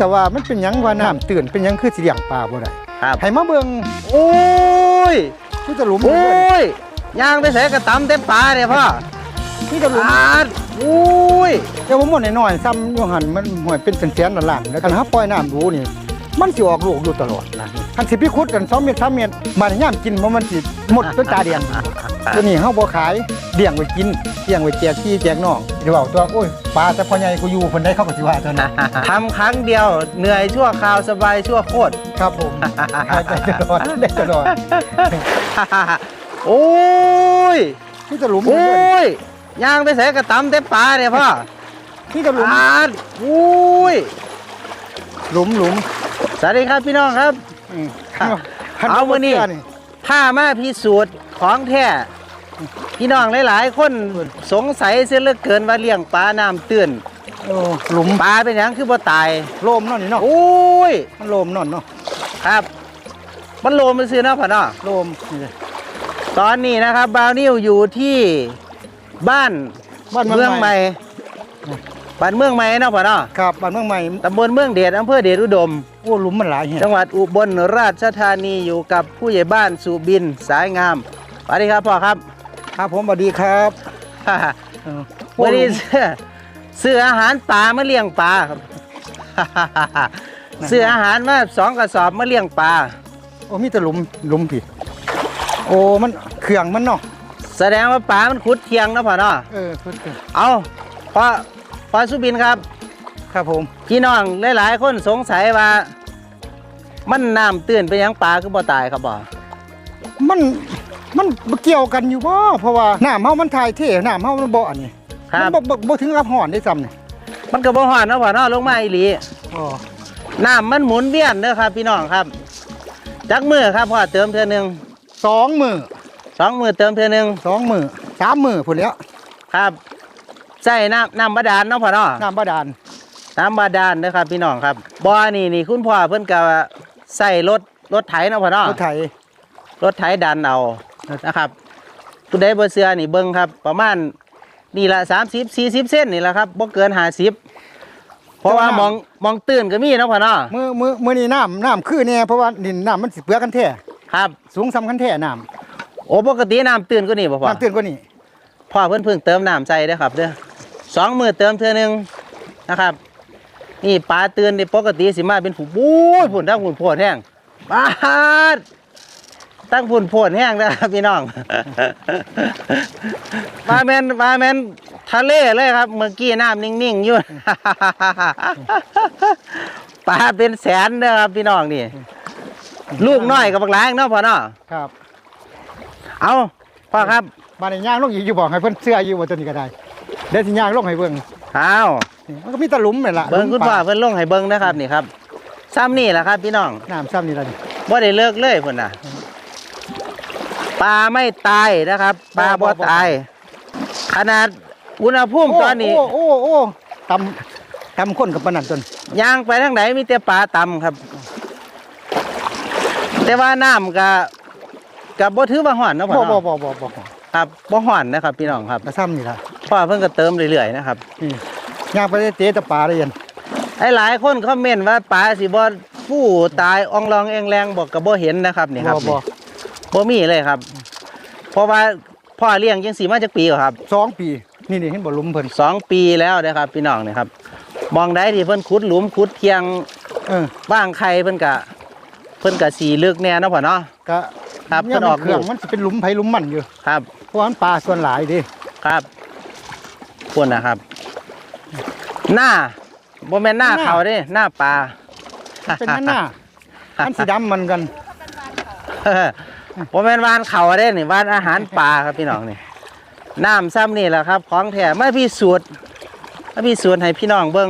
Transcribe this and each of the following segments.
ก็ว่ามันเป็นหยังว่าน้ำตื่นเป็นหยังคือสิเลี้ยงปลาบ่ได้ครับ ให้มาเบิ่งโอ้ยที่จะหลุมโอ้ยย่างไปใส่กระตำเต็มปลาเนี่ยพ่อที่จะหลุมอาดโอ้ยเดี๋ยวผมบ่น้อยๆซ้ำอยู่หั่นมันห่วยเป็นแสนๆล้านๆแล้วคันเฮาปล่อยน้ำดูนี่ มันสิออกลูกอยู่ตลอดนะคันสิไปขุดกัน2เมตร3เมตรมันยามกินบ่มันสิหมดเป็นตาเดียงตัวนี้เฮาบ่ขายเลี้ยงไว้กินเลี้ยงไว้แจกพี่แจกน้องเดี๋ยวเอาตัวโอ้ยปลาแต่พ่อใหญ่กูอยู่เพิ่นได้เข้าก็สิว่าเท่านั้นทำครั้งเดียวเหนื่อยชั่วคราวสบายชั่วโคตรครับผมได้ตลอดได้ตลอดโอ้ยที่จะหลุมโอ้ยย่างไปใส่กระตำเต็มปลาเนี่ยพ่อที่จะหลุมอาดโอ้ยหลุมหลุม สวัสดีครับพี่น้องครับอืมเอามื้อนี้ถ้ามาพิสูจน์ของแท้พี่น้องหลายๆ คนสงสัยเสียเหลือเกินว่าเลี้ยงปลาน้ำตื้นโอ้หลุมปลาเป็นหยังคือบ่ตายโลมเนาะนี่เนาะโอ้ยมันโลมเนาะเนาะครับ มันโลมมันซื้อเนาะพ่อเนาะโลมนี่เลยตอนนี้นะครับบาวนิวอยู่ที่บ้านบ้านเมืองใหม่ บ้านเมืองใหม่เนาะพ่อเนาะครับบ้านเมืองใหม่ตำบลเมืองเดชอำเภอเดชอุดมโอ้หลุมมันหลายแฮะจังหวัดอุบลราชธานีอยู่กับผู้ใหญ่บ้านสุบินสายงามสวัสดีครับพ่อครับ ครับผมสวัสดีครับเออโอ้วันหลุนี้มเสื้อซื้ออาหารปลามาเลี้ยงปลาครับซื้ออาหารมาสองกระสอบมาเลี้ยงปลาโอ้มีแต่หลุมหลุมพี่โอ้มันเครื่องมันเนาะแสดงว่าปลามันขุดเทียงเนาะพ่อเนาะเออเพิ่นเพิ่นเอาพ่อพ่อสุบินครับ ครับผม พี่น้องหลายๆคนสงสัยว่า มันน้ำตื้นไปยังปลาคือบ่ตายครับบ่มันมันบ่เกี่ยวกันอยู่บ่เพราะว่าน้ำเฮามันถ่ายเทน้ำเฮามันบ่อันนี้ครัมับ นบ่บ่บ่ถึงกับห่อนได้ซ้ำนี่มันก็บ่ฮ้อนเนาะพ่อเนาะลงมาอีหลีอ๋อน้ำมันหมุนเวียนเด้อครับ พี่น้องครับ จักมือครับพ่อเติมเทื่อหนึงสองมือสองมือเติมเทื่อหนึงสองมือสามมือพุ่นแล้วครับ ใส่น้ำน้ำบาดาลเนาะพ่อเนาะน้ำบาดาลน้ำบาดาลนะครับพี่น้องครับบ่อนี่นี่คุณพ่อเพิ่นก็ใส่รถรถไถเนาะพ่อเนาะรถไถรถไถดันเอานะครับผู้ใดบ่เชื่อนี่เบิ่งครับ ประมาณนี่ละ30 40เส้นนี่แหละครับบ่เกิน50เพราะว่ามองมองตื้นก็มีเนาะพ่อเนาะมือมือมือนี่น้ำน้ำคือแน่เพราะว่าดินน้ำมันสิเปลือกกันแท้ครับ สูงซ้ำกันแท้น้โอ้ปกติน้ำตื้นก็นี่บ่ำพ่อน้ำตื้นกว่านี้พ่อเพิ่นเพิ่งเติมน้ำใส่เด้อครับเด้อ สองมือเติมเทื่อหนึงนะครับ นี่ปลาตื่นนี่ปกติสิมาเป็นผู้บู๊ดผุ่นทั้งผุ่นโพดแห้งปาดตั้งผุ่นโพดแห้งนะครับพี่น้องปลาแมนปลาแมนทะเลเลยครับ เมื่อกี้น้ำนิ่งๆอยู่ปลาเป็นแสนเด้อครับพี่น้องนี่ ลูกน้อยกับบักหลายเนาะพ่อเนาะครับ เอาพ่อครับบานในย่างลงอีกอยู่บอกให้เพิ่นเสื้ออยู่ว่าตัวนี้ก็ได้ เดี๋ยวสิย่างลงให้เบิ่งเอานี่มันก็มีแตะหลุมนี่ล่ะเบิ้งหลุมคุณปพ่อลาเพิ่นลงให้เบิ้งนะครับนี่ครับซ้ำนี่แหละครับพี่น้องน้ำซ้ำนี่ล่ะนี่บ่ได้เลิกเลยพุ่นน่ะปลาไม่ตายนะครับปลาบ่ตาย ขนาดอุณหภูมิตอนนี้โอ้โอ้โอ้ตำตำคนกับปานนันจนย่างไปทางไหนมีแต่ปลาต่ำครับ แต่ว่าน้ำก็ก็บ่ถือว่าฮ้อนเนาะพ่บ่อบ่เนาะบ่บ่บ่ครับบ่ฮ้อนนะครับ พี่น้องครับ มาซ้ำนี่ล่ะ พ่อเพิ่นก็เติมเรื่อยๆนะครับนี่ย่างไปเตะแตะปลาได้ยันไอ้หลายคนคอมเมนต์ว่าปลาสิบ่ฟู่ตายอองรองเองแรงบอกก็บ่เห็นนะครับนี่ครับบ่นี่บ่มีเลยครับ เพราะว่าพ่อเลี้ยงยังสีมาจากปีเหรอครับสองปีนี่นี่เห็นบ่หลุมเพิ่นสองปีแล้วนะครับพี่น้องนี่ครับ มองได้ที่เพิ่นขุดหลุมขุดเทียงเออบ้างไข่เพิ่นกะ เพิ่นกะสีลึกแน่เนาะพ่อเนาะก็ครับเนี่ยเพิ่นอมัอกนเครื่องลูกมันสิเป็นหลุมไผหลุมมันอยู่ครับเพราะว่ามันปลาส่วนหลายเดิครับ ควรนะครับ หน้าบ่แม่นหน้าเขาเด้หน้าปลาเป็นหน้าหน้าอันสีดำมันกันบ่แม่นวานเขาเด้นี่วานอาหารปลาครับพี่น้องนี่น้ำซ้ำนี่แหละครับ ของแท้มาพิสูจน์มาพิสูจน์ให้พี่น้องเบิ่ง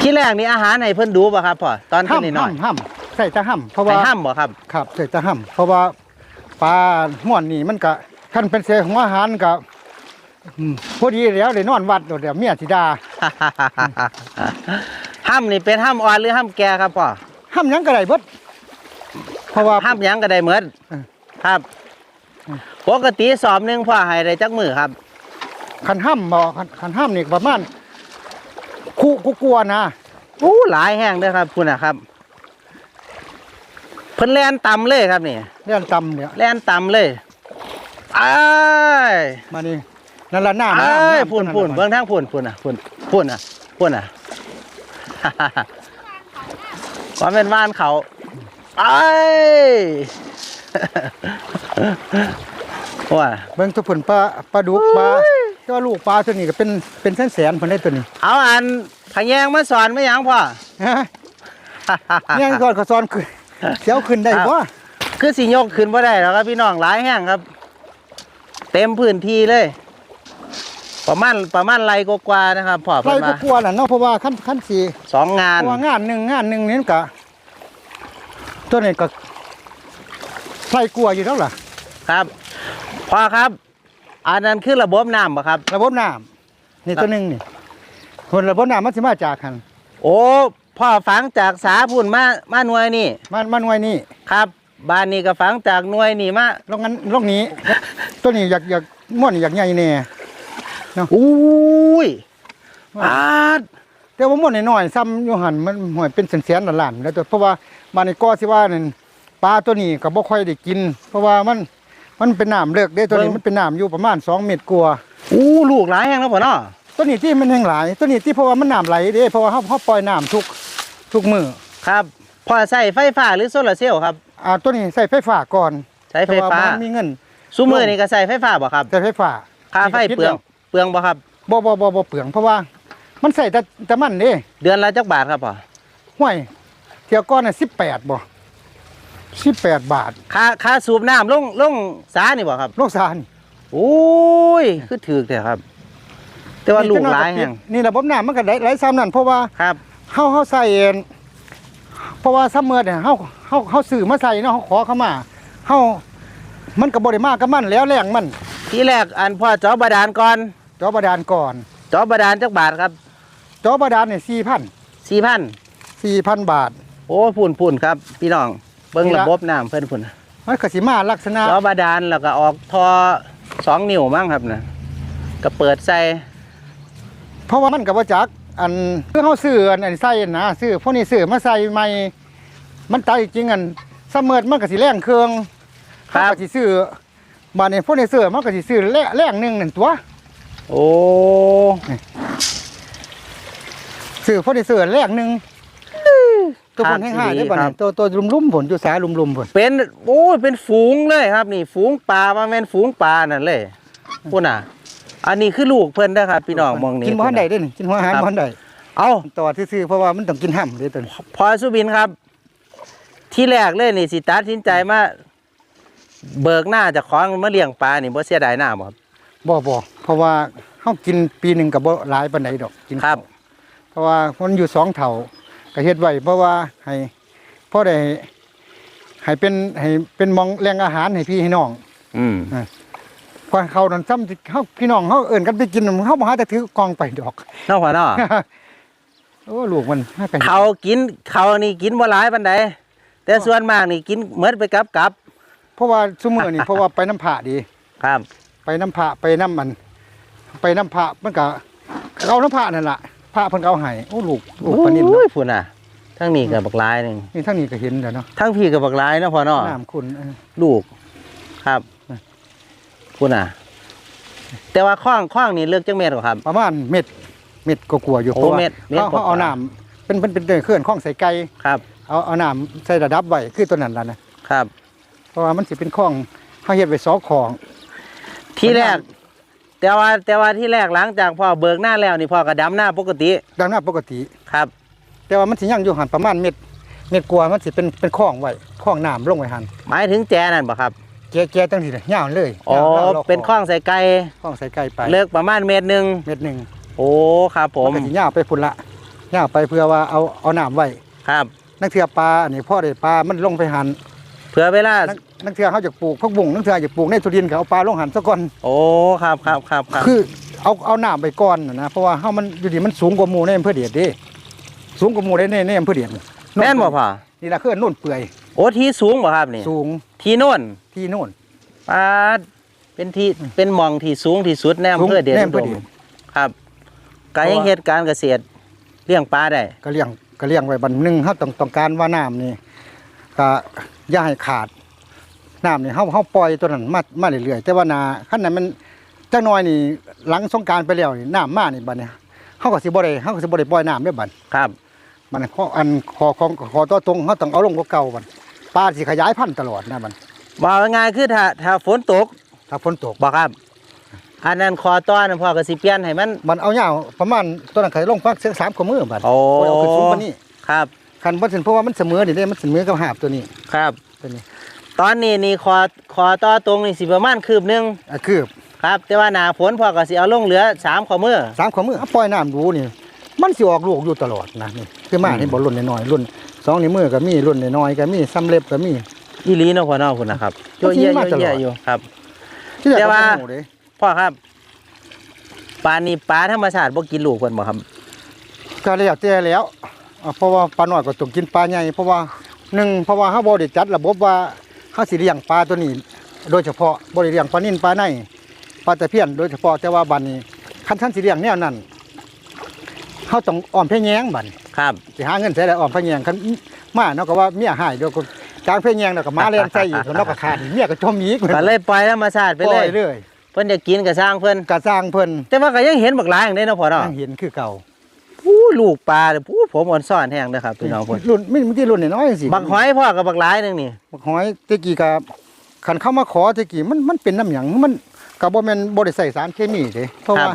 ที่แรกนี่อาหารให้เพิ่นดูป่ะครับพ่อตอนห้ำที่น้อยห้ำห้ำใส่แตะห้ำเพราะๆให้ว่าห้ามบ่ครับครับใส่แตะห้ำเพราะว่าปลาม่วนนี่มันก็คันเป็นเศษของอาหารก็ อืมพอดีแล้วได้นอนวัดเดี๋ยวเมียสิดาห้ามนี่เป็นห้ามอ่อนหรือห้ามแก่ครับพ่อห้ำหยังก็ได้เบิดเพราะว่า ห้ามหยังก็ได้เหมือนเออครับอืมปกติสอบหนึงพ่อให้ได้จักมือครับ คันห้ำบ่คันคันห้ำนี่ประมาณคู่กูกลัวนะโอ้หลายแห้งเด้อครับคุณนะครับเพิ่นแล่นต่ำเลยครับนี่เรื่องตำเนี่ยแล่นต่ำเลยอ้ายมานี่ นั่นละหน้ามันอ้ายน้ำพุ่นตัวพุ่นละเบิ่งทางพุ่นพุ่นอะพุ่นพุ่นอะพุ่นอะความเป็นว่านเขาไอ้ยว่าเบิ่งทุกผลปลาปลาดุกปลาก็ลูกปลาตัวนี้ก็เป็นเป็นแสนแสนๆผลได้ตัวนี้ เอาอันพะแยงมาสอนไม่ยังพ่อฮะเนี่ยก่อนเขาซ้อนขึ้นเสียวขึ้นได้บ่คือสิยกขึ้นบ่ได้แล้วครับพี่น้องหลายแห้งครับ เต็มพื้นที่เลย ประมาณประมาณไรกว่าๆนะครับพ่อไรเพิ่นก็มากลัวน่ะเนาะเพราะว่าขั้นขั้นสีสองงาน เพราะว่างานหนึ่งงานหนึ่งนี่มันก็ตัวนี้ก็ไรกลัวอยู่แล้วล่ะครับพ่อครับ อันนั้นคือระบบน้ำป่ะครับ ระบบน้ำนี่ตัวหนึงนี่คนระบบน้ำมันสิมาจากหันโอ้พ่อฝังจากสาพุ่นมามาหน่วยนี่มันมันไว้นี่ครับบ้านนี้ก็ฝังจากหน่วยนี่มาลงงั้นลงนี้ ตัวนี้อยากอยากม่วนอยากใหญ่แน่ อุ้ยอาดแต่ว่าม่วนน้อยๆซ้ำอยู่หันมันห่วยเป็นแสนๆล้านๆแล้วตัวเพราะว่าบ้านนี้ก็สิว่านั่นปลาตัวนี้ก็บ่ค่อยได้กิน เพราะว่ามันมันเป็นน้ำเลิกเด้ตัวนี้มันเป็นน้ำอยู่ประมาณ2เมตรกว่าอู้ลูกหลายแห้งแล้วพ่อเนาะตัวนี้ที่มันแห้งหลาย ตัวนี้ที่เพราะว่ามันน้ำไหลเด้เพราะว่าเฮาเฮาปล่อยน้ำทุกทุกมื้อครับพ่อใส่ไฟฟ้าหรือโซลาร์เซลล์ครับอ่าตัวนี้ใส่ไฟฟ้าก่อนใช้ไฟฟ้าแต่ว่บ่มีเงินซูมือนี่ก็ใส่ไฟฟ้าบ่ครับใส่ไฟฟ้าค่าไฟเปลือง เปลืองบ่ครับ บ่บ่บ่บ่เปลืองเพราะว่า มันใส่แต่แต่มันเด้เดือนละจักบาทครับพ่อห้วยเที่ยวก่อนน่ะ18บ่18บาทค่าค่าสูบน้ำลงลงสานี่บ่ครับ โลกซานโอ้ยคือถือแต่ครับ แต่ว่าลูกหลายแห่งนี่ระบบน้ำมันก็ได้หลายซ้ำนั่นเพราะว่าครับ เฮาเฮาใส่เองเพราะว่าซัมเมอร์เนี่ยเฮาเฮาเฮาซื้อมาใส่เนาะเฮาขอเข้ามาเฮามันก็บ่ได้มากกับมันแล้วแรงมัน ทีแรกอันพ่อเจอบาดาลก่อน จอบาดาลก่อนเจอบาดาลจักบาทครับจอบาดาลเนี่ย4,000สี่พัน4,000บาท โอ้พุ่นพุ่นครับ พี่น้องเบิ่งนี่ระละบบน้ำเพิ่นพุ่นมันก็สิมาลักษณะเจอบาดาลแล้วก็ออกทอสองนิ้วมั้งครับนะก็เปิดใส่เพราะว่ามันก็บ่จักอันคือเฮาซื้ออันอันใส่นะซื้อพวกนี้ซื้อมาใส่ใหม่มันตายจริงอันซัมเมอร์มันก็สิแรงเครื่องครัเขาบก็สิซื้อมาเนี่ยพวกนี้ซื้อมันก็สิซื้อแร่แรงหนึงนั่นตัว โอ้ซื้อพวกนี้ซื้อแรงหนึงตัวผลแห้งหายได้บ่เนี่ยตัวตัวลุ่มๆผลอยู่สาลุ่มๆผลเป็นโอ้ยเป็นฝูงเลยครับ นี่ฝูงปลามาแม่นฝูงปลานั่นเลยพุ่นน่ะ อันนี้คือลูกเพิ่นนะครับพี่น้องมองนี่กินบ่ทันได้เด้นี่กินหัวอาหารครับบ่ทันได้เอาต่อซื่อๆเพราะว่ามันต้องกินห้ำเด้ตัวนี้พอสุบินครับ ที่แรกเลยนี่สิตัดสินใจมาเบิกหน้าจากของมาเลี้ยงปลานี่บ่เสียดายหน้าบ่ครับ บ่บ่เพราะว่าเฮากินปีหนึงก็บ่หลายปานใดดอกกินครับเพราะว่ามันอยู่สองเท่าก็เฮ็ดไว้เพราะว่าให้พอได้ให้เป็นให้เป็นหมองแหล่งอาหารให้พี่ให้น้องอืมกว่าเขานั่นซ้ำที่เฮาพี่น้องเฮาเอิ้นกันไปกินเฮาบ่หาแต่ถือกองไปดอก เนาะพ่อเนาะโอ้ลูกมันหากันเขากินเขานี่กินบ่หลายปานใดแต่ส่วนมากนี่กินเหมือนไปกับกับเพราะว่าซุมื้อนี่เพราะว่าไปน้ำผาดี ครับไป น้ำผาไปน้ำมัน ไปน้ำผามันก็เอาน้ำผานั่นล่ะผาเพิ่นก็เอาให้โอ้ลูกลูกปลานิ่นโอ้เนาะยพุ่นน่ะทั้งนี้ก็บักหลายหนึงนี่ทั้งนี้ก็เห็นแล้วเนาะทั้งพี่ก็บักหลายเนาะพ่อเนาะน้ำคุณเออลูก ครับพุ่นน่ะ แต่ว่าข้องข้องนี่เลือกจังเม็ดกว่าครับ ประมาณเม็ดเม็ดก็กลัวอยู่โอ้เพราะว่าเม็ดเม็ดเขากว่า เขาเอาน้ำเป็นเป็นเป็นเคลื่อนข้องใส่ไก่ครับ เอาเอาน้ำใส่ระดับไว้คือตัวนั้นล่ะนะครับ เพราะว่ามันสิเป็นข้องเขาเฮ็ดไว้สองของ ที่แรก แต่ว่าแต่ว่าที่แรกหลังจากพ่อเบิกหน้าแล้วนี่พ่อก็ดำหน้าปกติดังนั้นปกติ ครับ แต่ว่ามันสิยังอยู่หันประมาณเม็ดเม็ดกลัวามันสิเป็นเป็นข้องไว้ข้องน้ำลงไว้หันหมายถึงแจนั่นบ่ครับแก่แก่ตั้งทีเลยยาวเลยอ๋อยาวแล้วเป็นข้องใส่ไก่ข้องใส่ไก่ไปเลิกประมาณเมตรหนึ่งเม็ดหนึ่งโอ้ครับผมนก็สิยาวไปพุ่นละยาวไปเพื่อว่าเอาเอาน้ำไว้ครับ นักเทือปลาอันนี้พ่อได้ปลามันลงไปหัน เผื่อเวลานัก นักเทือเขาจะปลูกพักบุ้งนักเทือจะปลูกในทุเรียนเขาเอาปลาลงหันซะก่อนโอ้ครับครับครับครับคือเอาเอาน้ำไปก่อนน่ะนะเพราะว่าเฮามันอยู่ดีมันสูงกว่าหมู่ในอำเภอเดชเด้สูงกว่าหมู่ในในในอำเภอเดชแม่นบ่พ่อนี่ล่ะคือโน่นเปื่อยโอ้ที่สูงบ่ครับนี่สูงที่โน่นที่โน่นปาดเป็นที่เป็นหมองที่สูงที่สุดในอำเภอเดชในอุอำเภดอเดมชครับการเพราะว่าเหตุการเกษตรเลี้ยงปลาได้ก็เลี้ยงก็เลี้ยงไว้บัดหนึงเฮาต้องต้องการว่าน้ำนี่ก็อย่าให้ขาด น้ำนี่เฮาเฮาปล่อยตัวนั้นมามาเรื่อยๆแต่ว่านาคันนั้นมันจักหน่อยนี่หลังสงกรารไปแล้วนี่น้ำมานี่บัดนี้เฮาก็สิบ่ได้เฮาก็สิบ่ได้ปล่อยน้ำเด้อบัดครับมันข้ออันคอของคอตัวตรงเฮาต้องเอาลงกว่าเก่าบัดปลาสิขยายพันธุ์ตลอดนะบัดว่าง่ายๆคือถ้าถ้าฝนตกถ้าฝนตกบ่ครับอันนั้นคอต้อนนพ่อก็สิเปลี่ยนให้มันมันเอายาวประมาณตัวนั้นเคยลงฟักเสียงสามกว่ามือบัดโอ้บ่ได้เอาขึ้นสูงกว่านี้ครับคันบ่ถึงเพราะว่ามันเสมอนี่เด้มันเสมอกับหาบตัวนี้ครับตัวนี้ ตอนนี้นี่คอคอต่อตรงนี่สิประมาณคืบหนึงอะคือครับ แต่ว่าหน้าฝนพ่อก็สิเอาลงเหลือสามข้อมือ สามขวามือปล่อยน้ำดูนี่ มันสิออกลูกอยู่ตลอดนะนี่คือมาอืมนี่บ่รุ่นน้อยๆรุ่นสองนิ้วมือก็มีรุ่นน้อยๆก็มีซ้ำเล็บก็มี อีหลีเนาะพ่อเนาะคุณนะครับก็โยเยะสิมาตลอดโยเยะอยู่ครับ ที่แรกแต่ก็ว่าบ่รู้เด้พ่อครับปลานี่ปลาธรรมชาติบ่กินลูกเพิ่นบ่ครับ ก็แล้วแต่แล้วอะเพราะว่าปลาน้อยก็ต้องกินปลาใหญ่เพราะว่าหนึ่งเพราะว่าเฮาบ่ได้จัดระบบว่า เฮาสิเลี้ยงปลาตัวนี้ โดยเฉพาะบ่ได้เลี้ยงปลานิ่นปลาในปลาตะเพียนโดยเฉพาะแต่ว่าบัดนี้คันท่านสิเลี้ยงแนวนั้นเฮาต้องอ้อมเพแยงบัดครับสิหาเงินใช้ได้อ้อมเพแยงคันมาเนาะก็ว่าเมียหายเดี๋ยวก็กลางเพแยงแล้วก็มาเล่นใส่อีกแล้วเนาะก็ขาดอีกเมียก็จมอีกก็เลยปล่อยธรรมชาติไปไปเลเลยยเลยเพิ่นจะกินก็สร้างเพิ่นกะสร้างเพิ่นแต่ว่าก็ยังเห็นบักหลายอย่างนี้เนาะพ่อเนาะยังเห็นคือเก่าผู้ ลูกปลาเนี่ยผู้ผมอ่อนซ่อนแห้งเด้อครับพี่น้องเพิ่นรุ่นไม่ไม่ที่รุ่นน้อยๆสิบักหอยพ่อกับบักหลายหนึงนี่บักหอยตะกี้กับขันเข้ามาขอตะกี้มันมันเป็นน้ำหยังมันกับบ่แม่นบ่ได้ใส่สารเคมีเด้เพราะว่า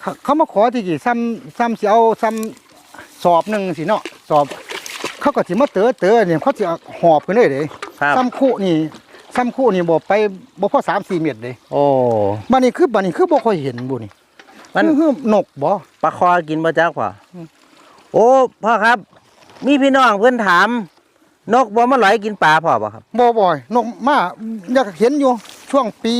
เขาเขามาขอตะกี้ซ้ำซ้ำสิเอาซ้ำสอบหนึงสิเนาะสอบเขาก็สิมาเตอเตอเนี่ยเขาสิเอาหอบขึ้นเลยเด้ครับซ้ำคู่นี่ซ้ำคู่นี่บ่ไปบ่พอ3 4เมตรเด้โอ้บัดนี้คือบัดนี้คือบ่ค่อยเห็นบุนี่ มันคือนกบ่ปลาคอกินบ่จักพ่ออโอ้พ่อครับ มีพี่น้องเพิ่นถาม นกบ่มาหลอยกินปลาพ่อบ่ครับบ่บ่อย นกมาอยากเห็นอยู่ ช่วงปี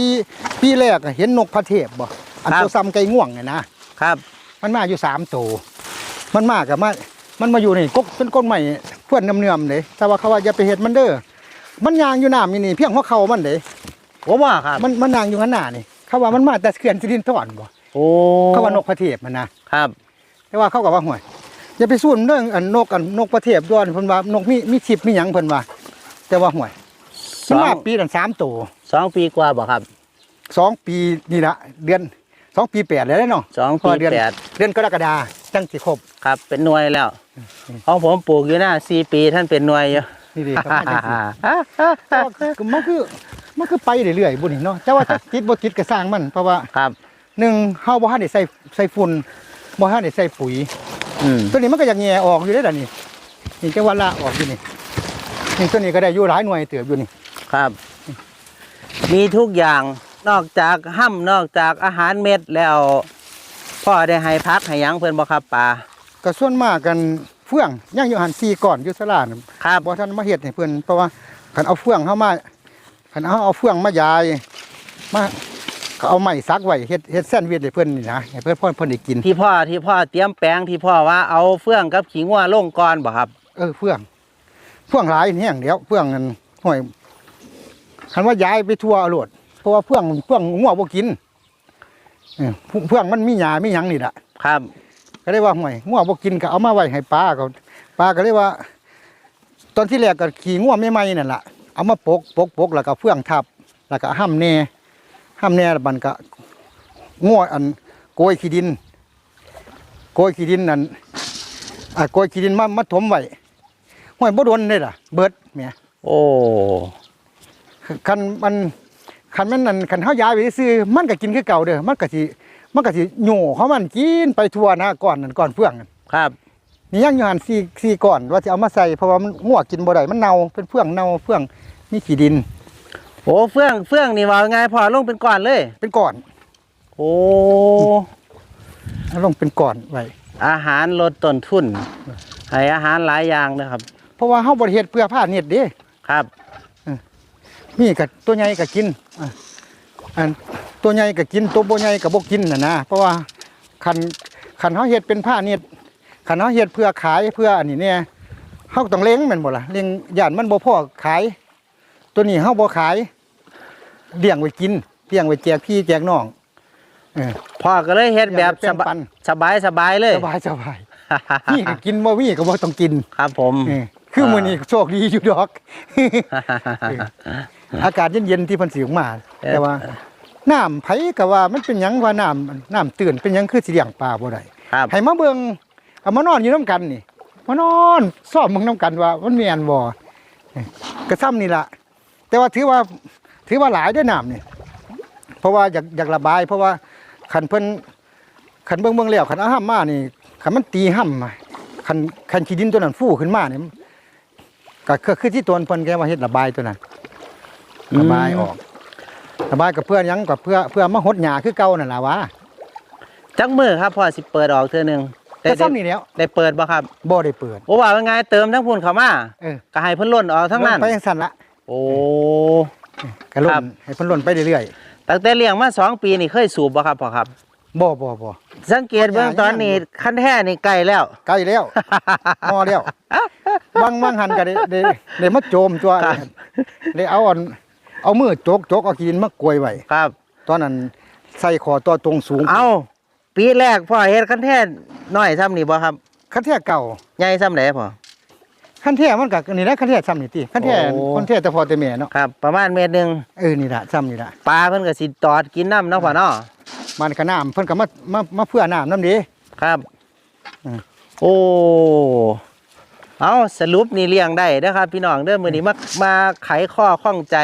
ปีแรกอะเห็นนกพระเทพบ่อันตัวซ้ำไก่ง่วงเนี่ยนะครับ มันมาอยู่สามตัวมันมากับมามันมาอยู่นี่กกเป็นก้นใหม่เพื่อนเนื่อมๆเลยแต่ว่าเขาว่าอย่าไปเห็ดมันเด้อมันยางอยู่น้ำนี่นี่เพียงหัวเข่ามันเด้ผมว่าครับมันมันนางอยู่ข้างหน้านี่ เขาว่ามันมาแต่เขื่อนสิรินทรบ่ โอ้เขาว่านกพระเทพมันนะครับ แต่ว่าเขาก็ว่าห่วยอย่าไปสู้เรื่องอันนกอันนกพระเทพด้วยเพิ่นว่านกมีมีชิบมีหยังเพิ่นว่าแต่ว่าห่วยสมันอง มาปีนั้นสามตัวสองปีกว่าบ่ครับสองปีนี่ละเดือนสองปีแปดเลยเนาะสองพอปีเดือนแปดเดือนกรกฎาจังสิครบครับ เป็นหน่วยแล้วของผมปลูกอยู่หน้าสี่ปีท่านเป็นหน่วยอยู่นี่ดีครับมาจังสิ แต่ว่าคือมันคือมันคือไปเรื่อยๆบุญนี่เนาะแต่ว่าถ้าติดบ่ติดก็สร้างมันเพราะว่าครับ หนึ่งเฮาบ่ทันได้ใส่ใส่ฝุ่นบ่ทันได้ใส่ปุ๋ย อืมตัวนี้มันก็อยากแง่ออกอยู่ได้อล่ะนี่นี่จังว่าละออกอยู่นี่นี่ตัวนี้ก็ได้อยู่หลายหน่วยเติบอยู่นี่ ครับ มีทุกอย่างนอกจากห้ำนอกจากอาหารเม็ดแล้วพ่อได้ให้พักให้หยังเพิ่นบ่ครับปลาก็ส่วนมากกันเฟื่องย่างอยู่หัน4ก่อนอยู่ศาลาน่ะครับบ่ทันมาเฮ็ดให้เพิ่นเพราะว่าคันเอาเฟื่องเข้ามาคันเอาเอาเฟื่องมายายมา ก็เอาไม้ซักไว้เฮ็ดเฮ็ดแซนด์วิชให้เพิ่นนี่นะให้เพิ่นเพิ่นเพิ่นได้กินที่พ่อที่พ่อเตรียมแปลงที่พ่อว่าเอาเฟื่องกับขิงว่าลงก่อนบ่ครับ เออเฟื่องเฟื่องหลายนี่อย่างเดียวเฟื่องนั่นห่วยคันว่าย้ายไปทั่วเอาโลดเพราะว่าเฟื่องเฟื่องงัวบ่กินเออเฟื่องมันมีหญ้ามีหยังนี่แหละครับ ก็ได้ว่าห่วยงัวบ่กินก็เอามาไว้ให้ปลาก็ปลาก็เลยว่า ตอนที่แรกก็ขี่งัวใหม่ๆนั่นล่ะเอามาปกปกปกแล้วก็เฟื่องทับแล้วก็ห้ำแหน่ ห้ำแหน่แล้วมันก็งัวอันโกยขี้ดิน โกยขี้ดินนั่นอะโกยขี้ดินมามาถมไว้ห้วยบ่โดนเลยล่ะ เบิดแหม่โอ้คันมันคันมันนั่นคันเฮาย้ายไปซื้อมันก็กินคือเก่าเด้อมันก็สิมันก็สิโหย่ของมันกินไปทั่วนะก่อนนั่นก่อนเฟื่องนั่นครับนี่ยังอยู่หันสี่สี่ก่อนว่าจะเอามาใส่เพราะว่ามันงัวกินบ่ได้มันเน่าเป็นเฟื่องเน่าเฟื่องมีขี้ดิน โอ้เฟื่องเฟื่องนี่ว่าไงพ่อลงเป็นก้อนเลย เป็นก้อน โอ้เอาลงเป็นก้อนไว้อาหารลดต้นทุนให้อาหารหลายอย่างนะครับ เพราะว่าเฮาบ่ได้เฮ็ดเพื่อผ้าเน็ตเด้ครับมีก็ตัวใหญ่ก็กินอะอันตัวใหญ่ก็กินตัวบ่ใหญ่ก็บ่กินน่ะนะเพราะว่าคันคันเฮาเฮ็ดเป็นผ้าเน็ตคันเฮาเฮ็ดเพื่อขายเพื่ออันนี้เนี่ยเฮาต้องเล็งแม่นบ่ล่ะเล็งย่านมันบ่พอขาย ตัวนี้เฮาบ่ขายเลี้ยงไว้กินเลี้ยงไว้แจกพี่แจกน้องเออ พ่อก็เลยเฮ็ดแบบอยากสจะแบ่งบาปัยนสบายสบายเลย สบายสบายมีก็กินบ่มีก็บ่ต้องกินครับผมเออคือมื้อนี้โชคดีอยู่ดอก อากาศเย็นๆที่เพิ่นสิออกมาเออแต่ว่าน้ำไผก็ว่ามันเป็นหยังว่าน้ำน้ำตื่นเป็นหยังคือสิเลี้ยงปลาบ่ได้ครับ ให้มาเบิ่งเอามานอนอยู่นํกันนี่มานอนซ้อมมึงนํกันว่า มันแม่นบ่เออก็ซ้ำนี่ล่ะ แต่ว่าถือว่าถือว่าหลายเด้วยน้ำนี่เพราะว่าอยากอยากระบาย เพราะว่าคันเพิ่นคันเบิ่งเบิ่งแล้วคันเอาห้ามมานี่คันมันตีห้ามมาคันคันขี้ดินตัวนั้นฟูขึ้นมานี่ก็คือคือที่ตัวเพิ่นแกว่าเฮ็ดระบายตัวนั้นระบายออกระบายกับเพื่อนหยังกับเพื่อเพื่อมาหดหญ้าคือเก่านั่นล่ะวะจักมือครับพ่อสิเปิดออกเทื่อหนึงได้แต่ได้ซ้ำนี่แล้วได้เปิดบ่ครับบ่ได้เปิดโอ้ว่าเป็นไงเติมทั้งพุ่นเข้ามาเออก็ให้เพิ่นล่นออกทั้งนั้นไปจังซั่นละ โอ้ก็ล่ครันบ ให้เพิ่นล่นไปเรื่อยตั้งแต่เลี้ยงมาสองปีนี่เคยสูบบ่ครับพ่อครับ ๆบ่บ่บ่สังเกตเบื้องตอนนี้คันแท้นี่ใกล้แล้วไกลแล้วพอแล้วบางบางหันก็ได้ได้ได้มาโจมตัวครับ ได้เอาอันเอามือโจกโจกเอากินมากวยไว้ครับ ตอนนั้นใส่คอตัวตรงสูงเอาปีแรกพ่อเฮ็ดคันแท้น้อยซ้ำนี่บ่ครับ คันแท้เก่าใหญ่ซ้ำไหนพ่อ คันแท้มันก็นี่นะคันแท้ซ้ำนี่ติคันแท้โอ้ คนแท้แต่พอแต่แม่เนาะครับ ประมาณเมตรหนึงเออนี่ล่ะซ้ำนี่ล่ะปลาเพิ่นก็สิตอดกินน้ำเนาะพ่อเนาะมันก็น้ำเพิ่นก็มามามาเพื่อน้ำน้ำดี ครับอืม โอ้เอาสรุปนี่เลี้ยงได้นะครับ พี่น้องเด้อมื้อนี้มามาไขข้อข้องใจ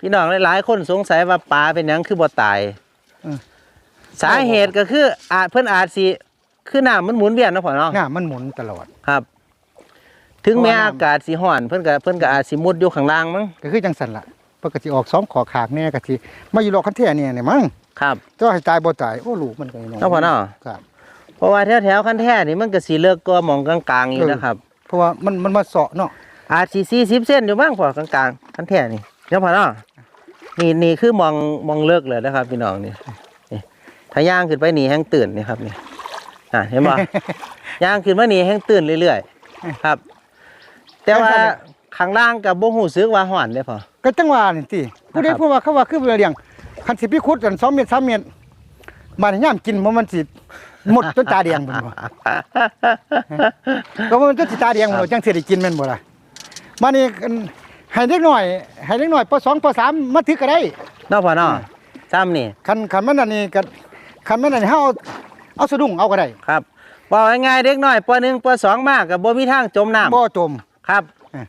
พี่น้องหลายๆคนสงสัยว่าปลาเป็นหยังคือบ่ตายอืม สาเหตุก็คืออาจเพิ่นอาจสิคือน้ำมันหมุนเวียนเนาะพ่อเนาะน้ำมันหมุนตลอด ครับ ถึงแม้เพราะว่าน้ำอากาศสิร้อนเพิ่นก็เพิ่นก็อาจสิมุดอยู่ข้างล่างมั้งก็คือจังสันละเพิ่นก็สิออกซ้อมขอขากแน่ก็สิมาอยู่รอคันแท้เนี่ยเนี่ยมั้งครับเจ้าให้ตายบ่ตายโอ้ลูกมันก็น้อยเนาะพ่อเนาะครับเพราะว่าแถวๆคันแท้นี่มันก็สิเลิกก็หมองกลางๆอยู่เออนะครับ เพราะว่ามันมันมาเสาะเนาะอาจสิ40เส้นอยู่บ้างพอกลางๆคันแท้นี่เนาะพ่อเนาะนี่นี่คือมองมองเลิกเลยนะครับพี่น้องนี่นี่ถ้าย่างขึ้นไปนี่แห้งตื่นนี่ครับนี่อะเห็นบ่ย่างขึ้นมานี่แห้งตื่นเรื่อยๆ ครับ แต่ว่าข้างล่างกับบ่ฮู้สึกว่าฮ้อนเด้อพ่อก็จังว่านี่ติผู้ใดนะครับพูดว่าเขาว่าคือเลี้ยงคันสิไปขุดกัน2เมตร3เมตรมันยามกินบ่มันสิหมดจนตาแดงเพิ่นบ่ก็ว่ามันจนสิตาแดงบ่จังสิได้กินแม่นบ่ล่ะมานี่อันให้เด็กน้อยให้เด็กน้อยป .2 ป .3 มาถือก็ได้เนาะพ่อเนาะซ้ำนี่คันคันมันอันนี้ก็คันมันอันนี้เฮาเอาเอาสะดุ้งเอาก็ได้ครับบอกง่ายๆเด็กน้อยปหนึ่งปสองมากกับบ่มีทางจมน้ำบ่จม ครับเออ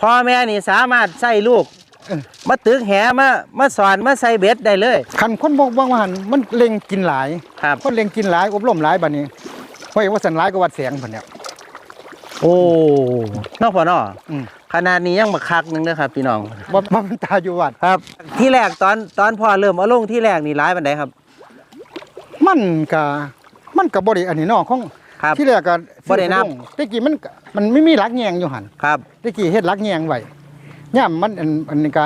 พ่อแม่นี่สามารถใส่ลูกเออมาตึกแหมามาสอนมาใส่เบ็ดได้เลยคันคนบอกว่าหันมันเล็งกินหลายครับคนเล็งกินหลายอบรมหลายบัดนี้เพราะว่าสันหลายก็วัดแสงเพิ่นเนี่ยโอ้นอกพ่อเนออืมขนาดนี้ยังบักคักหนึงนะครับ พี่น้องบ่บ่มันตาอยู่วัดครับ ที่แรกตอนตอนพ่อเริ่มเอาลงที่แรกนี่ร้ายปันไดครับ มันก็มันก็บ่ได้อันนี้เนาะของ ครับที่แรกก็บ่ได้นับ ตะกี้มันก็มันไม่มีหลักแยงอยู่หั่นครับ ตะกี้เฮ็ดหลักแยงไว้ย่ามมันอันอันนี้ก็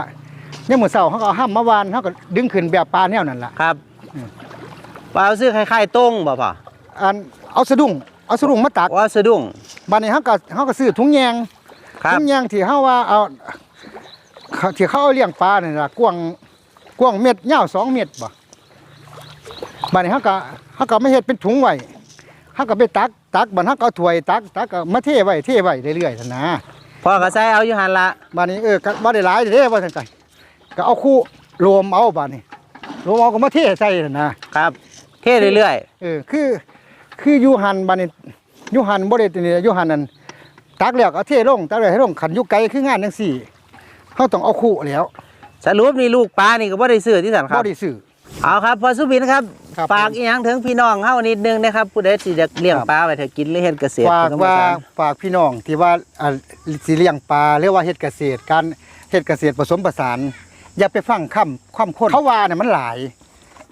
ยามมื้อเช้าเขาก็เอาห้ามมาวานเขาก็ดึงขึ้นแบบปลาแนวนั่นล่ะ ครับอืม ว่าเอาซื้อคล้ายๆต้งบ่พ่ออันเอาสะดุ้งเอาสะดุ้งมาตักว่าสะดุ้งบัดนี้เขาก็เขาก็ซื้อถุงแยง ครับถุงยางที่เฮาว่าเอาเขาที่เขาเอาเลี้ยงปลานี่ล่ะกว้างกว้างเม็ดยาวสองเม็ดบ่บัดนี้เฮาก็เฮาก็ไม่เฮ็ดเป็นถุงไว้ เฮาก็ไปตักตักบัดเฮาก็เอาถ้วยตักตักก็มาเทไว้เทไว้เรื่อยๆซั่นนะพ่อก็ใส่เอาอยู่หันละบัดนี้เออก็บ่ได้หลายเด้ว่าซั่นไสก็เอาคู่รวมเอาบัดนี้รวมเอาก็มาเทใส่ซั่นนะครับ เทเรื่อยเออคือคืออยู่หันบัดนี้อยู่หันบ่ได้นี่อยู่หันนั่นตักแล้วก็เอาเทลงตักแล้วให้ลงขันอยู่ไกลคืองานจังซี่เฮาต้องเอาคู่แล้วๆสรุปนี่ลูกปลานี่ก็บ่ได้ซื้อที่สันคบ่รับได้ซื้อ เอาครับพอสุบินครับครับฝากอีหยังถึงพี่น้องเฮานิดนึงนะครับผู้ใดที่จะเลี้ยงครับปลาไว้ถ้ากินหรือเฮ็ดเกษตรฝากผสมผว่าสานฝากพี่น้องที่ว่าอ่าสิเลี้ยงปลาหรือว่าเฮ็ดเกษตร การเฮ็ดเกษตรผสมผสาน อย่าไปฟังคำความคนเขาว่าเนี่ยมันหลาย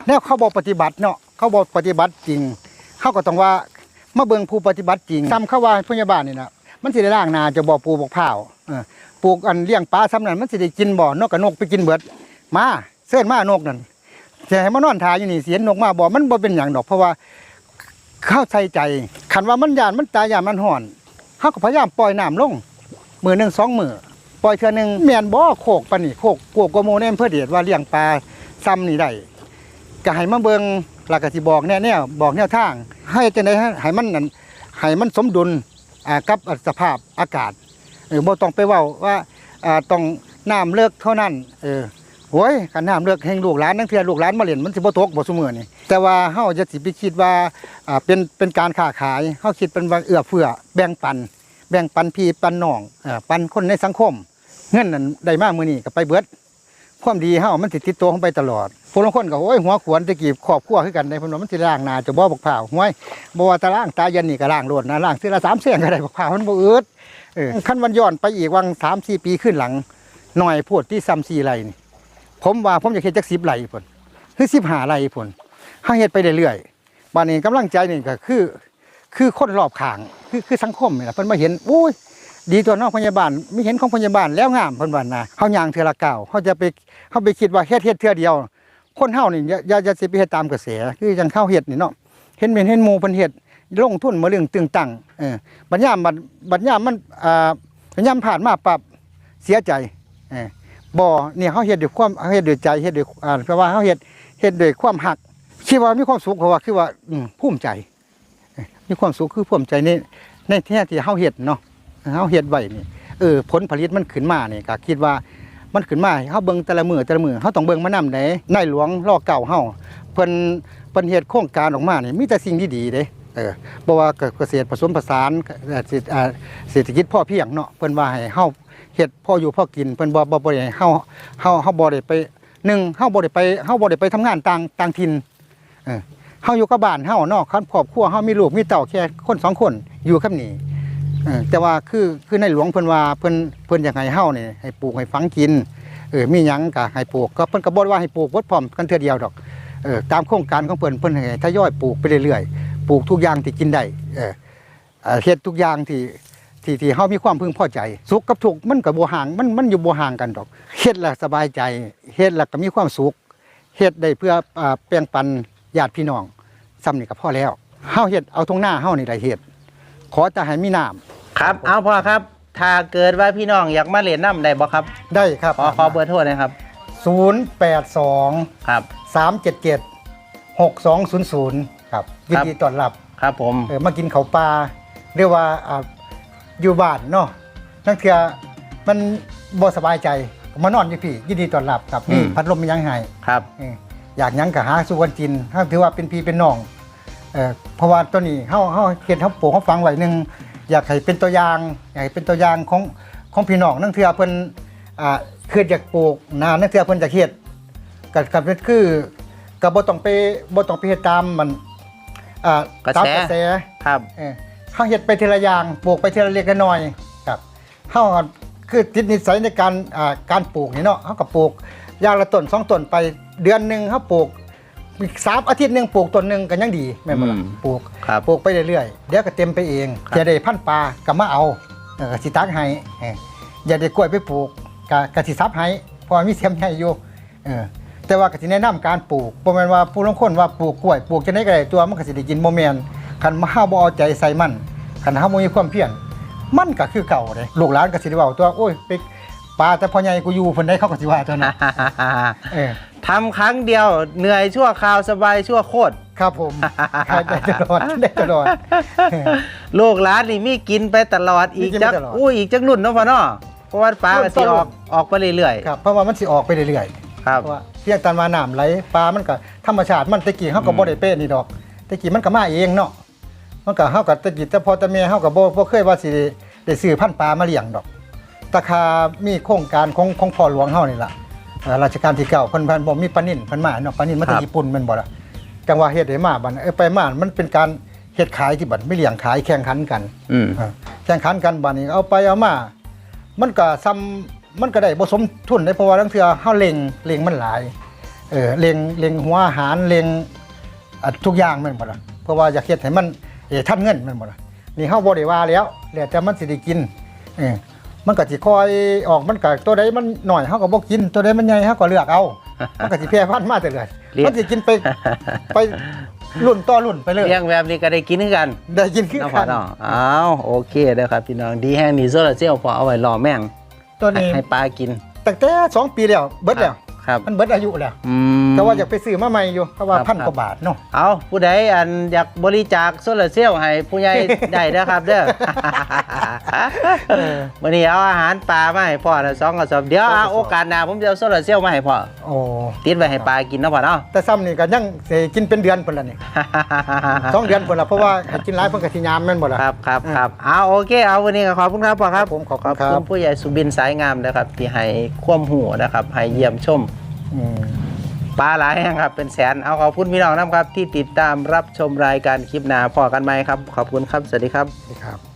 แนวเขาบอกปฏิบัติเนาะเขาบอกปฏิบัติจริง เขาก็ต้องว่ามาเบิ่งผู้ปฏิบัติจริงซ้ำเขาว่าพยาบาลนี่นะมันสิได้ล้างนาจะบ่ปลูกบอกเผาวเออปลูกอันเลี้ยงปลาซ้ำนั้นมันสิได้กินบ่นกกับนกไปกินเบิด มาเสิร์นมานกนั่น จะให้มานอนทาอยู่นี่เสียนนกมาบ่มันบ่เป็นหยังดอกเพราะว่าเข้าใส่ใจคันว่ามันยานมันตายยานมันห่อนเขาก็พยายามปล่อยน้ำลงมือหนึ่งสองมือปล่อยเทือหนึ่งแม่นบ่อโคกปนี่โคกโกกว่าโมแน่เพื่อเดชว่าเลี้ยงปลาซ้ำนี่ได้ก็ให้มาเบิงแล้วก็สิบอกแน่ๆบอกแนวทาง ให้จังได๋ให้มันนั่นให้มันสมดุลกับสภาพอากาศเออบ่ต้องไปว้าว่าต้องน้ำเลิกเท่านั้นเออ โอ้ยคันน้ำเลิกแห่งลูกหลานนั่นเทื่อลูกหลานมาเล่นมันสิบ่ตกบ่ซุมื้อนี่แต่ว่าเฮาจะสิไปคิดว่าอ่าเป็นเป็นการค้าขายเฮาคิดเป็นว่าเอื้อเฟื้อแบ่งปัน แบ่งปันพี่ปันน้องอ่าปันคนในสังคม เงินนั้นได้มากมื้อนี้ก็ไปเบิดความดีเฮามันสิติดตัวของไปตลอดผู้ลางคนก็โอ้ยหัวขวนตะกี้ครอบครัวคือกันได้เพิ่นว่ามันสิล้างหนาจะบ่บักพร้าห้วยบ่ว่าตะล้างตายันนี่ก็ล้างโลดนะล้างเทื่อละ3เส้นก็ได้บักพร้ามันบ่อึดเออคันวันย้อนไปอีกวัง3 4ปีขึ้นหลังหน่อยพูดที่ซ้ำ4ไรนี่ ผมว่าผมอยากเฮ็ดจัก10ไร่พุ่นคือ15ไร่พุ่นเฮาเฮ็ดไปเรื่อยๆบัดนี้กำลังใจนี่ก็คือ คือคนรอบข้าง คือคือสังคมนี่ล่ะเพิ่นมาเห็นโอ้ยดีตัวนองพยาบาลไม่เห็นของพยาบาลแล้วงามเพิ่นว่านะเฮาย่างเทื่อละก้าเฮาจะไปเฮาไปคิดว่าเฮ็ดเฮ็ดเทื่อเดียว คนเฮานี่อย่าอย่าสิไปเฮ็ดตามกระแสคือจังเข้าเฮ็ดนี่เนาะเห็นเป็นเห็นหมู่เพิ่นเฮ็ดลงทุนมาเรื่องตึงตังเออบัดยามบัดบัดยามมันอ่าบัดยามผ่านมาปรับเสียใจเออ บ่เนี่ยเฮาเฮ็ดด้วยความเฮ็ดด้วยใจเฮ็ดด้วยอ่าเพราะว่าเฮาเฮ็ดเฮ็ดด้วยความหักคิดว่ามีความสุขเพราะว่าคือว่าอืมภูมิใจ มีความสุขคือภูมิใจในในแท้ที่เฮาเฮ็ดเนาะเฮาเฮ็ดไว้นี่เออผลผลิตมันขึ้นมาเนี่ยก็คิดว่ามันขึ้นมาเฮาเบิ่งแต่ละมือแต่ละมือเฮาต้องเบิ่งมานำได้ในหลวงรอเก่าเฮาเพิ่นเพิ่นเฮ็ดโครงการออกมาเนี่ยมีแต่สิ่งดีๆเด้เออบ่ว่าเกษตรผสมผสานเศรษฐกิจพ่อเพียงเนาะเพิ่นว่าให้เฮา เฮ็ดพ่ออยู่พ่อกินเพิ่นบ่บ่บ่ได้ให้เฮาเฮาเฮาบ่ได้ไปหนึ่งเฮาบ่ได้ไปเฮาบ่ได้ไปทำงานต่างต่างถิ่นเออเฮาอยู่กับบ้านเฮาเนาะครอบครัวเฮามีลูกมีเต้าแค่คนสองคนอยู่กับนี่เออแต่ว่าคือคือในหลวงเพิ่นว่าเพิ่นเพิ่นอยากให้เฮานี่ให้ปลูกให้ฝังกินเออมีหยังก็ให้ปลูกก็เพิ่นก็บ่ว่าให้ปลูกเบิดพร้อมกันเทื่อเดียวดอกเออตามโครงการของเพิ่นเพิ่นให้ทยอยปลูกไปเรื่อยๆปลูกทุกอย่างที่กินได้เออเอ่อเฮ็ดทุกอย่างที่ ที่ที่เฮามีความพึงพอใจ สุขกับทุกข์มันก็บ่ห่างมันมันอยู่บ่ห่างกันดอกเฮ็ดแล้วสบายใจเฮ็ดแล้วก็มีความสุขเฮ็ดได้เพื่ออ่าแบ่งปันญาติพี่น้องซ้ำนี่ก็พอแล้วเฮาเฮ็ดเอาตรงหน้าเฮานี่ได้เฮ็ดขอแต่ให้มีน้ำครับ เอาพอครับ ถ้าเกิดว่าพี่น้องอยากมาเรียนน้ำได้บ่ครับ ได้ครับขอขอเบอร์โทรหนะครับศูนย์แปดสองครับสามเจ็ดเจ็ดหกสองศูนย์ศูนย์ครับยินดีต้อนรับครับผมเออมากินเขาวปลาเรียกว่า อ่าอยู่บ้านเนาะทั้งเทื่อมันบ่สบายใจมานอนอยู่พี่ยินดีต้อนรับครับนี่พัดลมมียังไงครับ เอออยากหยังก็หาสู่กันกินถ้าถือว่าเป็นพี่เป็นน้องเออเพราะว่าตัวนี้เฮาเฮาเฮ็ดเฮาปลูกเฮาฟังไว้หนึงอยากให้เป็นตัวอย่างอยากให้เป็นตัวอย่างของของพี่น้องนั่นเทื่อเพิ่นอ่าคืออยากปลูกนานั่นเทื่อเพิ่นอยากเฮ็ดก็ก็คือก็บ่ต้องไปบ่ต้องไปเฮ็ดตามมันอ่ากระแสตามกระแสครับ เออ เฮาเฮ็ดไปทีละอย่างปลูกไปทีละเล็กละน้อยครับเฮาคือติดนิสัยในการอ่าการปลูกนี่เนาะเฮาก็ปลูกอย่างละต้นสองต้นไปเดือนหนึงเฮาปลูกอีกสามอาทิตย์หนึงปลูกต้นหนึงก็ยังดีแม่นบ่ล่ะอืมปลูกครับ ปลูกไปเรื่อยๆเดี๋ยวก็เต็มไปเองครับจะได้พันธุ์ปลาก็มาเอาเออสิตักให้เอออย่าได้กล้วยไปปลูกก็ก็สิซับให้เพราะว่ามีเสียมใหญ่อยู่เออแต่ว่าก็สิแนะนำการปลูกบ่แม่นว่าผู้ลางคนว่าปลูกกล้วยปลูกจังได๋ก็ได้ตัวมันก็สิได้กินบ่แม่น คันมาเฮาบ่เอาใจใส่มันคันเฮาบ่มีความเพียรมันก็คือเก่าเด้ลูกหลานก็สิได้เว้าตัวโอ้ยไปปลาแต่พ่อใหญ่กูอยู่เพิ่นได้เขาก็สิว่าตัวนั้นเออทำครั้งเดียวเหนื่อยชั่วคราวสบายชั่วโคตรครับผมได้ตลอดได้ตลอดลูกหลานนี่มีกินไปตลอดอีกมีกินไปจักตลอดอุ้ยอีกจักรุ่นเนาะพ่อเนาะเพราะว่าปลาก็สิรุ่นต่ออรุ่อนกออกไปเรื่อยครับเพราะว่ามันสิออกไปเรื่อยๆๆครับเพราะว่าเพียงแต่ว่าน้ำไหลปลามันก็ธรรมชาติมันตะกี้เฮาก็อืมบ่ได้เป็นนี่ดอกตะกี้มันก็มาเองเนาะ มันก็เฮาก็ตะกี้แต่พอแต่แม่เฮาก็บ่บ่เคยว่าสิได้ซื้อพันธุ์ปลามาเลี้ยงดอกแตะคามีโครงการของของพ่อหลวงเฮานี่ล่ะเอ่อรัชกาลที่เก้าเพิ่นเพิ่นบ่มีปลานิ่นเพิ่นมาเนาะปลานิ่นมาครัจากบญี่ปุ่นแม่นบ่ล่ะจังว่าเฮ็ดให้มาบัดเออไปมามันเป็นการเฮ็ดขายที่บัดไม่เลี้ยงขายแข่งขันกันอืมเออแข่งขันกันบัดนี้เอาไปเอามา มันก็ซ้ำมันก็ได้บ่สมทุนได้เพราะว่าทั้งเทื่อเฮาเล็งเล็งมันหลายเออเล็งเล็งหัวอาหารเล็งอะทุกอย่างแม่นบ่ล่ะเพราะว่าอยากเฮ็ดให้มัน เออทันเงินแม่นบ่ล่ะนี่เฮาบ่ได้ว่าแล้วแล้วแต่มันสิได้กินเออมันก็สิคอยออกมันก็ตัวใดมันน้อยเฮาก็บ่กิน ตัวใดมันใหญ่เฮาก็เลือกเอา มันก็สิแพร่พันธุ์มาแต่เรื่อยเรียก มันสิกินไปไปรุ่นต่อรุ่นไปเลยเลี้ยงแบบนี้ก็ได้กินคือกันได้กินคือเนาะพ่กัอน เนาะอ้าวโอเคเด้อครับพี่น้องดีแห้งดีโซลาร์เซลล์พอเอาไว้รอแม่งตัวนี้ให้ปลากิน ตั้งแต่สองปีแล้วเบิดแล้ว ครับ มันเบิดอายุแล้วอืมแต่ว่าอยากไปซื้อมาใหม่อยู่เพราะว่าครับพันครับกว่าบาทเนาะ เอาผู้ใดอันอยากบริจาคโซลาร์เซลล์ให้ผู้ใหญ่ ได้เด้อครับเด้อวันนี้เอาอาหารปลามาให้พ่อนะสองกระสอบเดี๋ยวเอาโอกาสหน้าผมจะเอาโซลาร์เซลล์มาให้พ่อโอ้ติดไว้ให้ปลากินเนาะพ่อเนาะ แต่ซ้ำนี่ก็ยังสิกินเป็นเดือนพุ่นละนี่ สองเดือนพุ่นละเพราะว่าให้กินหลายเพิ่นก็สิยามแม่นบ่ล่ะ ครับครับครับเอาโอเค เอาวันนี้ก็ขอบคุณครับพ่อครับผมขอบคุณครับ ผู้ใหญ่สุบินสายงามนะครับ ที่ให้ความหูนะครับ ให้เยี่ยมชมอืม ปลาหลายแห่งครับ เป็นแสนเอาขอบคุณพี่น้องนะครับ ที่ติดตามรับชมรายการคลิปหนาพอกันไหมครับ ขอบคุณครับ สวัสดีครับครับ